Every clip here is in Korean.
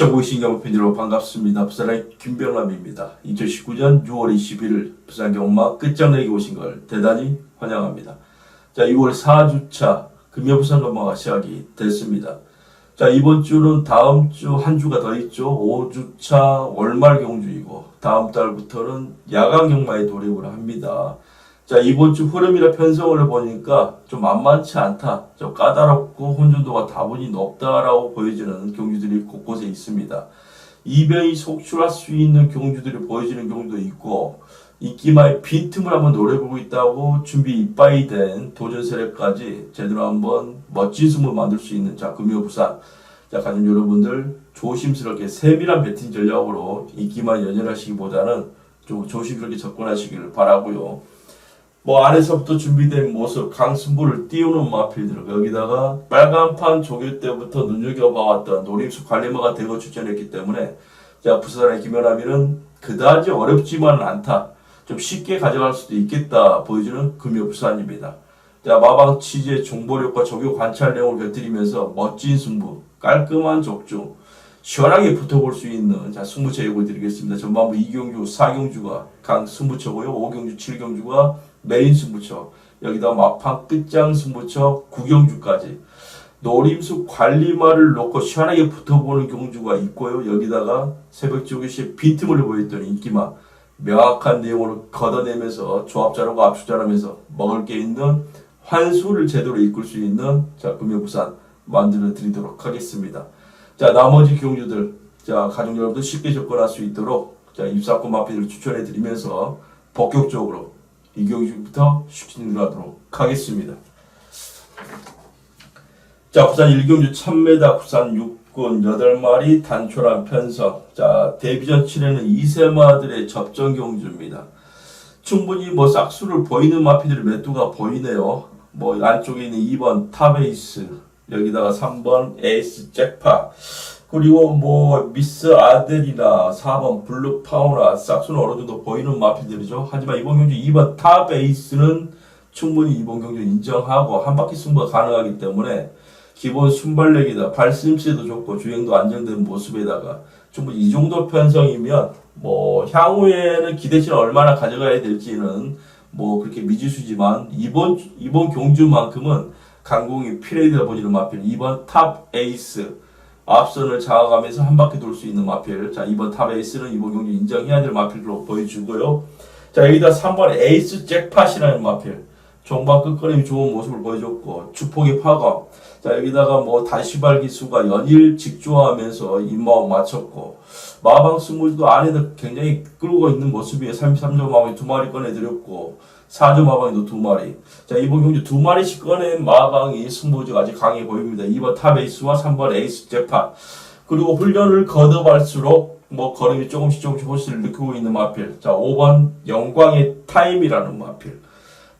전국 신경팬 반갑습니다. 부산의 김병남입니다. 2019년 6월 21일 부산 경마 끝장내기 오신 걸 대단히 환영합니다. 자, 6월 4주차 금요 부산 경마가 시작이 됐습니다. 자, 이번 주는 다음 주 한 주가 더 있죠. 5주차 월말 경주이고 다음 달부터는 야간 경마에 돌입을 합니다. 자, 이번 주 흐름이나 편성을 보니까 좀 만만치 않다. 좀 까다롭고 혼돈도가 다분히 높다라고 보여지는 경주들이 곳곳에 있습니다. 이변이 속출할 수 있는 경주들이 보여지는 경우도 있고, 인기마의 빈틈을 한번 노려보고 있다고 준비 이빠이 된 도전 세력까지 제대로 한번 멋진 숨을 만들 수 있는 자, 금요 부산. 자, 가족 여러분들 조심스럽게 세밀한 배팅 전략으로 인기만 연연하시기보다는 좀 조심스럽게 접근하시기를 바라고요. 뭐 안에서부터 준비된 모습 강승부를 띄우는 마필들. 여기다가 빨간판 조교 때부터 눈여겨봐왔던 노림수 관리마가 대거 출전했기 때문에 자 부산의 김연아비는 그다지 어렵지만은 않다. 좀 쉽게 가져갈 수도 있겠다 보여주는 금요 부산입니다. 자 마방 취재 정보력과 조교 관찰 내용을 곁들이면서 멋진 승부 깔끔한 적중 시원하게 붙어볼 수 있는 자 승부처 예고 드리겠습니다. 전반부 2경주, 4경주가 강 승부처고요. 5경주, 7경주가 메인 승부처. 여기다 마판 끝장 승부처 9경주까지 노림수 관리말을 놓고 시원하게 붙어보는 경주가 있고요. 여기다가 새벽 조교시 빈틈을 보였던 인기마 명확한 내용으로 걷어내면서 조합자라고 압축자라면서 먹을 게 있는 환수를 제대로 이끌 수 있는 자 금요부산 만들어 드리도록 하겠습니다. 자 나머지 경주들 자 가족 여러분들 쉽게 접근할 수 있도록 자 입사권 마피를 추천해 드리면서 본격적으로 이 경주부터 시키도록 하겠습니다. 자 부산 1경주 1000m 부산 6군 8마리 단촐한 편성 자 데뷔전 7회는 2세마들의 접전 경주입니다. 충분히 뭐 싹수를 보이는 마피들의 매두가 보이네요. 뭐 안쪽에 있는 2번 탑에이스 여기다가 3번 에이스 잭파 그리고 뭐 미스 아델이나 4번 블루 파우나 싹수는 어느 정도 보이는 마필들이죠. 하지만 이번 경주 2번 탑 에이스는 충분히 이번 경주 인정하고 한 바퀴 승부가 가능하기 때문에 기본 순발력이다 발심치도 좋고 주행도 안정된 모습에다가 충분히 이 정도 편성이면 뭐 향후에는 기대치를 얼마나 가져가야 될지는 뭐 그렇게 미지수지만 이번 이번 경주만큼은 강공이 피레이드를 보지는 마필. 2번 탑 에이스. 앞선을 장악하면서 한 바퀴 돌 수 있는 마필. 자 2번 탑 에이스는 이번 경기 인정해야 될 마필로 보여주고요. 자 여기다 3번 에이스 잭팟이라는 마필. 종반 끝걸음이 좋은 모습을 보여줬고 주폭의 파감 자 여기다가 뭐 다시발 기수가 연일 직조하면서 입마음 맞췄고 마방 스물도 안에다 굉장히 끌고 있는 모습이에요. 33점 마방이 두 마리 꺼내드렸고 4점 마방이도 두 마리 자 이번 경주 두 마리씩 꺼낸 마방이 승부지가 아직 강해 보입니다 2번 탑 에이스와 3번 에이스 잭팟 그리고 훈련을 거듭할수록 뭐 걸음이 조금씩 조금씩 호스를 느끼고 있는 마필 자 5번 영광의 타임이라는 마필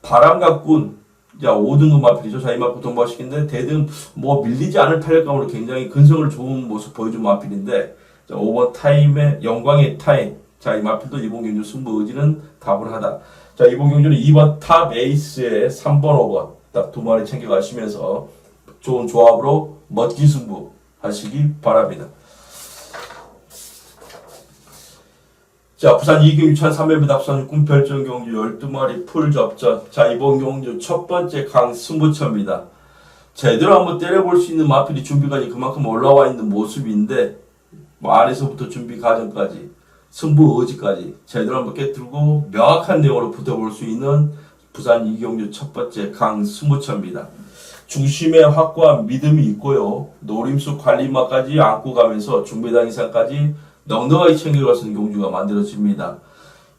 바람과 꾼, 자, 5등급 마필이죠. 자, 이만큼 동부하시kin데 대등 뭐 밀리지 않을 탄력감으로 굉장히 근성을 좋은 모습 보여준 마필인데, 자, 5번 타임의 영광의 타임. 자, 이 마필도 이번 경주 승부 의지는 다분하다. 자, 이번 경주는 2번 탑 에이스의 3번, 5번. 딱 두 마리 챙겨가시면서 좋은 조합으로 멋진 승부 하시기 바랍니다. 자, 부산 이경 6,300m 부산 꿈별전 경주 12마리 풀 접전. 자, 이번 경주 첫 번째 강 승부처입니다. 제대로 한번 때려볼 수 있는 마필이 준비까지 그만큼 올라와 있는 모습인데, 뭐 안에서부터 준비 과정까지, 승부 의지까지 제대로 한번 깨뜨리고 명확한 내용으로 붙어볼 수 있는 부산 이경주 첫 번째 강 승부처입니다. 중심에 확고한 믿음이 있고요. 노림수 관리마까지 안고 가면서 중배당 이상까지 넉넉하게 있는 경주가 만들어집니다.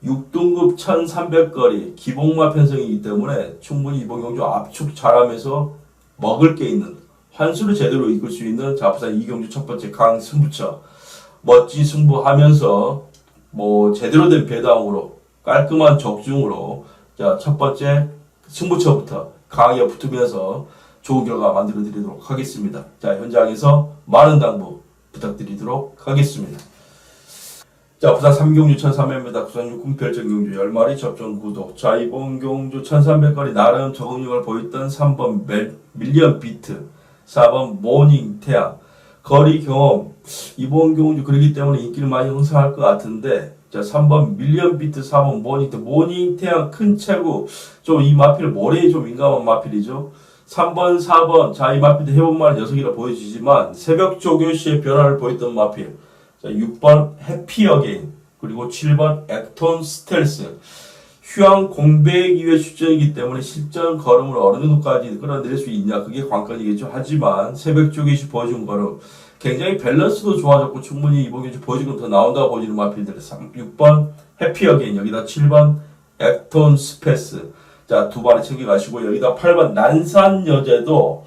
6등급 1300거리 기복마 편성이기 때문에 충분히 이번 경주 압축 잘하면서 먹을 게 있는 환수를 제대로 이끌 수 있는 자부산 이경주 첫 번째 강 승부처 멋진 승부하면서 뭐 제대로 된 배당으로 깔끔한 적중으로 자 첫 번째 승부처부터 강하게 붙으면서 좋은 결과 만들어 드리도록 하겠습니다. 자 현장에서 많은 당부 부탁드리도록 하겠습니다. 자, 부산 3경주 1300m, 부산 육군 별정 경주 10마리 접전 구도. 자, 이번 경주 1300거리 나름 적응력을 보였던 3번 멜, 밀리언 비트, 4번 모닝 태양. 거리 경험 이번 경주 그러기 때문에 인기를 많이 형성할 것 같은데 자 3번 밀리언 비트 4번 모닝 모닝 태양 큰 체구 좀 이 마필 모래에 좀 민감한 마필이죠. 3번 4번. 자이 마필도 해본 말 녀석이라 보여지지만 새벽 조교 시에 변화를 보였던 마필. 자 6번 해피 어게인 그리고 7번 액톤 스텔스 휴양 공백 이후에 출전이기 때문에 실전 걸음을 어느 정도까지 끌어낼 수 있냐 그게 관건이겠죠. 하지만 새벽 쪽에 보여준 걸음 굉장히 밸런스도 좋아졌고 충분히 경기 보여준 더 나온다고 보여지는 마필들 3, 6번 해피 어게인 여기다 7번 액톤 스페스 자 두 발에 챙겨 가시고 여기다 8번 난산 여제도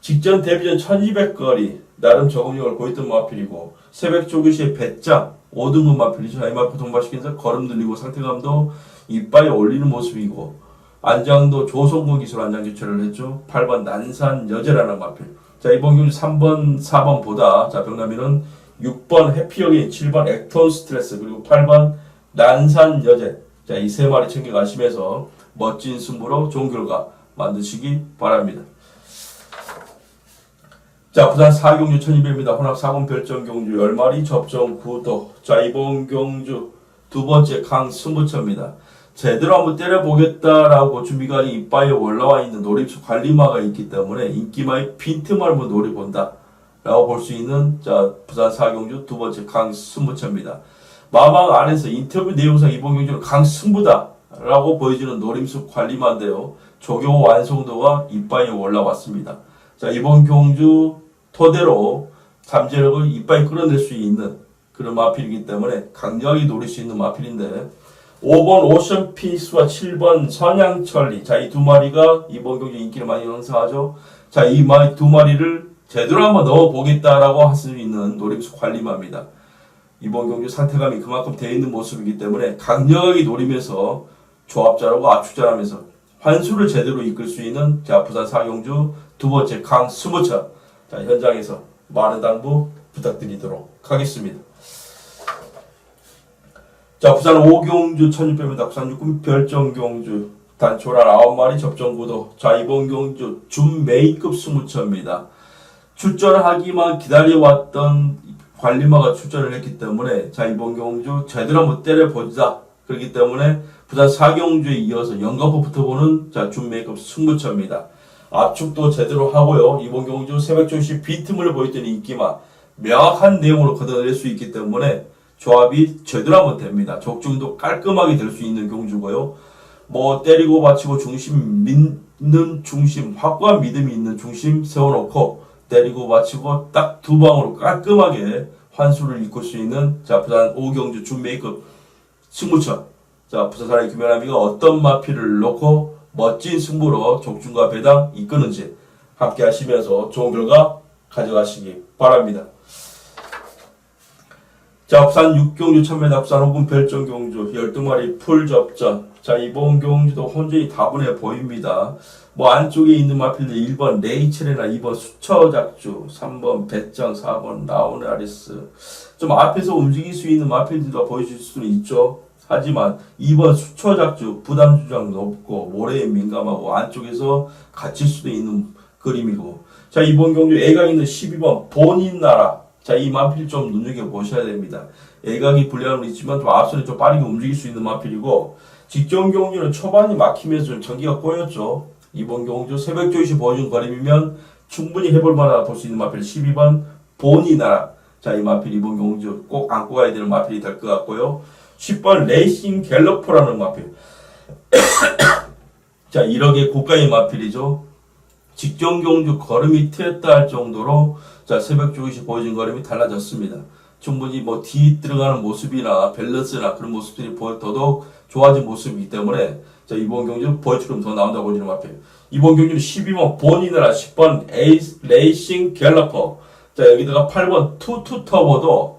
직전 데뷔 전 1200거리 나름 적응력을 보였던 마필이고 새벽 조교시의 배짱 5등급 마필이죠. 이 마필 동발시키면서 걸음 들리고 상태감도 이빨에 올리는 모습이고 안장도 조성근 기술 안장 교체를 했죠. 8번 난산 여제라는 마필. 자 이번 경기 3번 4번 보다 자 병남이는 6번 해피어게인 7번 액톤 스트레스 그리고 8번 난산 여제 자 이 세 마리 챙겨가시면서 멋진 승부로 좋은 결과 만드시기 바랍니다. 자, 부산 4경주 1200입니다. 혼합 4번 별정 경주 10마리 접종 구도. 자, 이번 경주 두 번째 강 승부처입니다. 제대로 한번 때려보겠다라고 준비관이 이빠에 올라와 있는 노립수 관리마가 있기 때문에 인기마의 빈틈을 한번 노려본다. 라고 볼 수 있는 자 부산 4경주 두 번째 강 승부처입니다. 마방 안에서 인터뷰 내용상 이번 경주는 강 승부다. 라고 보여지는 노림수 관리마인데요. 조교 완성도가 이빠에 올라왔습니다. 자 이번 경주 토대로 잠재력을 이빨 끌어낼 수 있는 그런 마필이기 때문에 강력하게 노릴 수 있는 마필인데 5번 오션 피스와 7번 선양철리. 자 이 두 마리가 이번 경기 인기를 많이 형성하죠. 자이두 마리를 제대로 한번 넣어보겠다라고 할 수 있는 노림수 관리마입니다. 이번 경기 상태감이 그만큼 되어 있는 모습이기 때문에 강력하게 노리면서 조합자라고 압축자하면서 환수를 제대로 이끌 수 있는 자 부산 사경주 두 번째 강 스무차 자, 현장에서 많은 당부 부탁드리도록 하겠습니다. 자, 부산 5경주 1600m, 부산 육군 별정경주 단초란 9마리 접종구도. 자, 이번 경주 준메이급 20차입니다. 출전하기만 기다려왔던 관리마가 출전을 했기 때문에 자, 이번 경주 제대로 한번 때려보자. 그렇기 때문에 부산 4경주에 이어서 연가포 붙어보는 자, 준메이급 승부처입니다. 압축도 제대로 하고요. 이번 경주 새벽 조시 빈틈을 보였던 인기만 명확한 내용으로 걷어낼 수 있기 때문에 조합이 제대로 하면 됩니다. 적중도 깔끔하게 될 수 있는 경주고요. 뭐 때리고 받치고 중심 믿는 중심 확고한 믿음이 있는 중심 세워놓고 때리고 받치고 딱 두 방으로 깔끔하게 환수를 이끌 수 있는 자 부산 오경주 준메이급 승부처 자 부산 사람의 김연아미가 어떤 마피를 놓고 멋진 승부로 적중과 배당 이끄는지 함께 하시면서 좋은 결과 가져가시기 바랍니다. 자, 부산 6경주 1000m 부산 5분 별정 경주 12마리 풀 접전. 자, 이번 경주도 혼전이 다분해 보입니다. 뭐 안쪽에 있는 마필들 1번 레이첼이나 2번 수처작주, 3번 배짱, 4번 라우나리스. 좀 앞에서 움직일 수 있는 마필들도 보여줄 수는 있죠. 하지만 2번 수처작주 부담 주장 높고 모래에 민감하고 안쪽에서 갇힐 수도 있는 그림이고. 자 이번 경주 애각 있는 12번 본인 나라. 자 이 마필 좀 눈여겨 보셔야 됩니다. 애각이 불리함은 있지만 좀 앞선에 좀 빠르게 움직일 수 있는 마필이고 직전 경주는 초반이 막히면서 좀 전기가 꼬였죠. 이번 경주 새벽 조시 보여준 그림이면 충분히 해볼 만한 볼수 있는 마필 12번 본인 나라. 자 이 마필 이번 경주 꼭 안고 가야 되는 마필이 될 것 같고요 10번 레이싱 갤러퍼라는 마필. 자, 1억의 고가의 마필이죠. 직전 경주 걸음이 튀었다 할 정도로 자, 새벽 조기시 보여진 걸음이 달라졌습니다. 충분히 뭐 뒤 들어가는 모습이나 밸런스나 그런 모습들이 보- 더더욱 좋아진 모습이기 때문에 자, 이번 경주 벌처럼 더 나온다고 보여지는 마필. 이번 경주는 12번 본인이라 10번 에이스 레이싱 갤러퍼. 자, 여기다가 8번 투투 터보도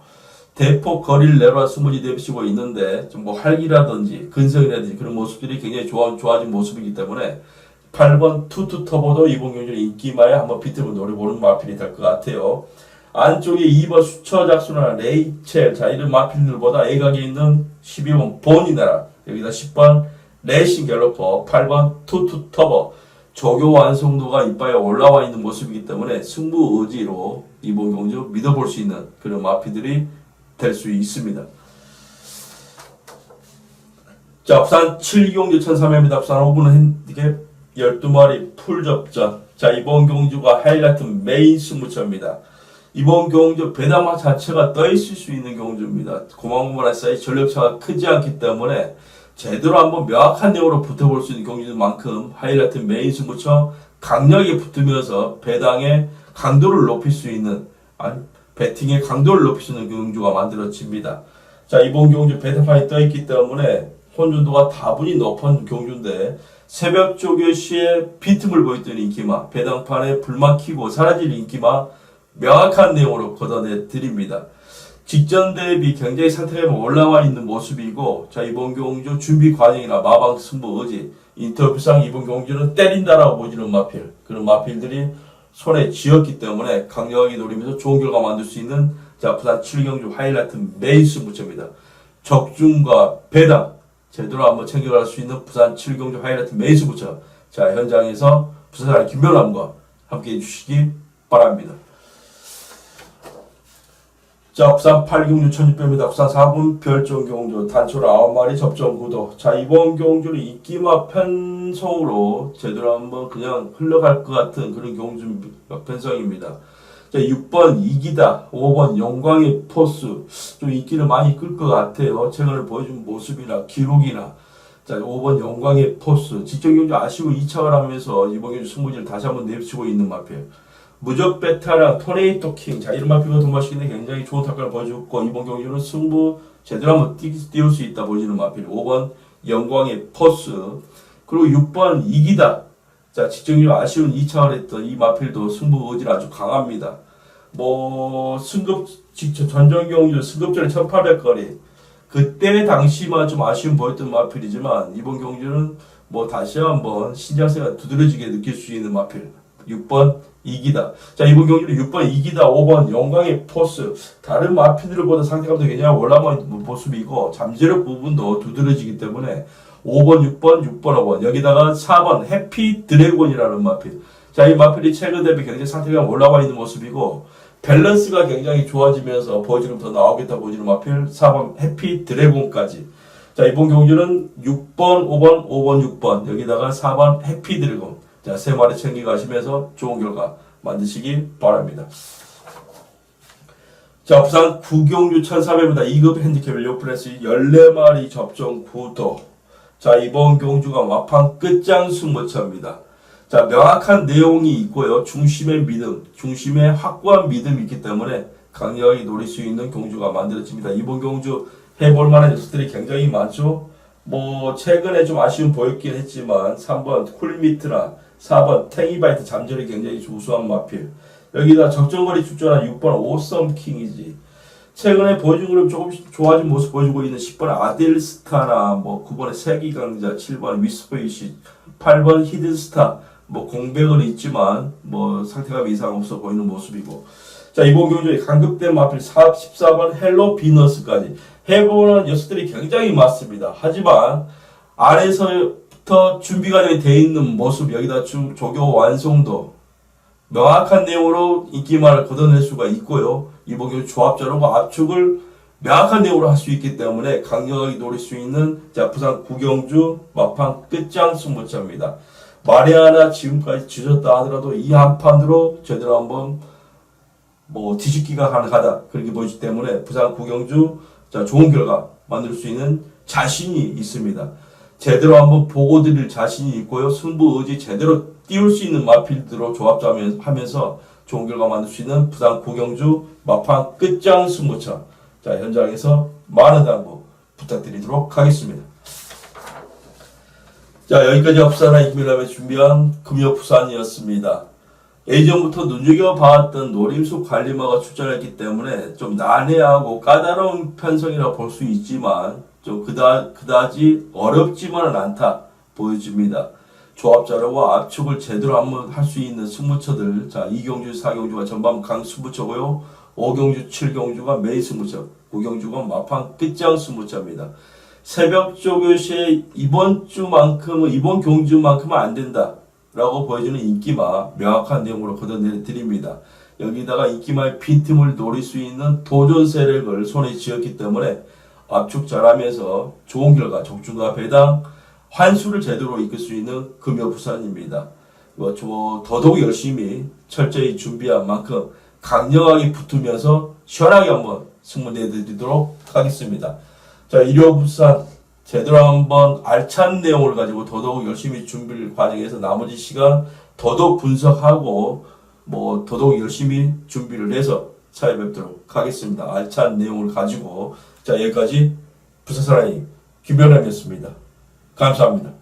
대폭 거리를 내려와 스무디 되시고 있는데 좀 뭐 활기라든지 근성이라든지 그런 모습들이 굉장히 좋아, 좋아진 모습이기 때문에 8번 투투 터보도 이번 경주는 인기마에 한번 비틀고 노려보는 마필이 될 것 같아요. 안쪽에 2번 수처 작수나 레이첼. 자 이런 마필들보다 애각에 있는 12번 본이나라. 여기다 10번 레이싱 갤러퍼 8번 투투 터보. 조교 완성도가 이빨에 올라와 있는 모습이기 때문에 승부 의지로 이번 경주 믿어볼 수 있는 그런 마피들이 될 수 있습니다. 자, 부산 7경주 1300m 부산 5분은 핸디캡 12마리 풀접전. 자, 이번 경주가 하이라이트 메인 승부처입니다. 이번 경주 배당마 자체가 떠 있을 수 있는 경주입니다. 고만고만한 사이 전력차가 크지 않기 때문에 제대로 한번 명확한 내용으로 붙어볼 수 있는 경주인 만큼 하이라이트 메인 승부처 강력하게 붙으면서 배당의 강도를 높일 수 있는 아니 배팅의 강도를 있는 경주가 만들어집니다. 자 이번 경주 배당판이 떠 있기 때문에 혼준도가 다분히 높은 경주인데 새벽 조교 시에 비틈을 보였던 인기마 배당판에 불만 키고 사라질 인기마 명확한 내용으로 걷어내 드립니다. 직전 대비 굉장히 상태가 올라와 있는 모습이고 자 이번 경주 준비 과정이나 마방 승부 의지 인터뷰상 이번 경주는 때린다라고 보지는 마필 그런 마필들이 손에 쥐었기 때문에 강력하게 노리면서 좋은 결과 만들 수 있는 자 부산 7경주 하이라이트 메인 승부처입니다. 적중과 배당 제대로 한번 챙겨갈 수 있는 부산 7경주 하이라이트 메인 승부처 자 현장에서 부산사람 김별남과 함께 해주시기 바랍니다. 자, 부산 8경주 1600m, 부산 4분 별정 경주, 단초로 9마리 접전 구도. 자, 이번 경주는 이끼마 편성으로 제대로 한번 그냥 흘러갈 것 같은 그런 경주 편성입니다. 자, 6번 이기다, 5번 영광의 포스. 좀 인기를 많이 끌 것 같아요. 최근에 보여준 모습이나 기록이나. 자, 5번 영광의 포스. 직전 경주 아쉬워 2차를 하면서 이번 경주 승부지를 다시 한번 내비치고 있는 마피에요. 무적 베타랑 토네이토 킹 자 이런 마피가 도마시는데 굉장히 좋은 타격을 보여줬고 이번 경기는 승부 제대로 한번 띄, 띄울 수 있다 보여주는 마필 5번 영광의 포스 그리고 6번 이기다. 자 직전이 아쉬운 2차를 했던 이 마필도 승부 의지는 아주 강합니다. 뭐 승급 직전 전전 경주 승급전에 1800거리. 그때 당시만 좀 아쉬움 보였던 마필이지만 이번 경주는 뭐 다시 한번 신장세가 두드러지게 느낄 수 있는 마필. 6번 이기다. 자, 이번 경기는 6번 이기다, 5번 영광의 포스. 다른 마피들보다 상대감도 굉장히 올라온 모습이고, 잠재력 부분도 두드러지기 때문에 5번, 6번, 6번, 5번. 여기다가 4번 해피 드래곤이라는 마필. 자, 이 마필이 최근 대비 굉장히 상태가 올라와 있는 모습이고, 밸런스가 굉장히 좋아지면서 버지금 더 나오겠다 보지는 마필. 4번 해피 드래곤까지. 자, 이번 경기는 6번, 5번, 5번, 6번. 여기다가 4번 해피 드래곤. 자, 세 마리 챙겨 가시면서 좋은 결과 만드시기 바랍니다. 자, 부산 구경주 1400m 2급 핸디캡 리오프레스 14마리 접종 구도. 자, 이번 경주가 막판 끝장 승부처입니다. 자, 명확한 내용이 있고요. 중심의 믿음, 중심의 확고한 믿음이 있기 때문에 강력하게 노릴 수 있는 경주가 만들어집니다. 이번 경주 해볼 만한 녀석들이 굉장히 많죠. 뭐 최근에 좀 아쉬움 보였긴 했지만 3번 쿨미트나 4번 탱이바이트 잠재력이 굉장히 우수한 마필. 여기다 적정거리 출전한 6번 오썸킹이지. 최근에 보여준 그룹 조금씩 좋아진 모습 보여주고 있는 10번 아델스타나 뭐 9번의 세기강자 7번 위스페이시 8번 히든스타 뭐 공백은 있지만 뭐 상태가 이상 없어 보이는 모습이고. 자 이번 경주에 강급된 마필 4, 14번 헬로 비너스까지. 해보는 녀석들이 굉장히 많습니다. 하지만 안에서 부터 준비 과정이 돼 있는 모습 여기다 주, 조교 완성도 명확한 내용으로 인기만을 걷어낼 수가 있고요. 이번 경주 조합자료가 압축을 명확한 내용으로 할 수 있기 때문에 강력하게 노릴 수 있는 자 부산 구경주 막판 끝장 승부차입니다. 말이 하나 지금까지 지졌다 하더라도 이 한 판으로 제대로 한번 뭐 뒤집기가 가능하다 그렇게 보이기 때문에 부산 구경주 자 좋은 결과 만들 수 있는 자신이 있습니다. 제대로 한번 보고 드릴 자신이 있고요. 승부 의지 제대로 띄울 수 있는 마필드로 조합하면서 좋은 결과 만들 수 있는 부산 구경주 막판 끝장 승부처 자 현장에서 많은 당부 부탁드리도록 하겠습니다. 자 여기까지 업사나 이밀람에 준비한 금요 부산이었습니다. 예전부터 눈여겨봤던 노림수 관리마가 출전했기 때문에 좀 난해하고 까다로운 편성이라 볼 수 있지만 좀 그다, 그다지 어렵지만은 않다 보여집니다. 조합자료와 압축을 제대로 한번 할 수 있는 승부처들 자 2경주 4경주가 전반 강 승부처고요 5경주 7경주가 메인 승부처 9경주가 마판 끝장 승부처입니다. 새벽 조교시에 이번 주만큼은 이번 경주만큼은 안 된다. 라고 보여주는 인기마 명확한 내용으로 걷어내 드립니다. 여기다가 인기마의 빈틈을 노릴 수 있는 도전 세력을 손에 쥐었기 때문에 압축 잘하면서 좋은 결과 적중과 배당 환수를 제대로 이끌 수 있는 금요 부산입니다. 뭐, 저, 더더욱 열심히 철저히 준비한 만큼 강력하게 붙으면서 시원하게 한번 승부 내드리도록 하겠습니다. 자, 일요 부산 제대로 한번 알찬 내용을 가지고 더더욱 열심히 준비를 과정에서 나머지 시간 더더욱 분석하고 뭐 더더욱 열심히 준비를 해서 찾아뵙도록 하겠습니다. 알찬 내용을 가지고 자 여기까지 부사사랑이 김변남이었습니다. 감사합니다.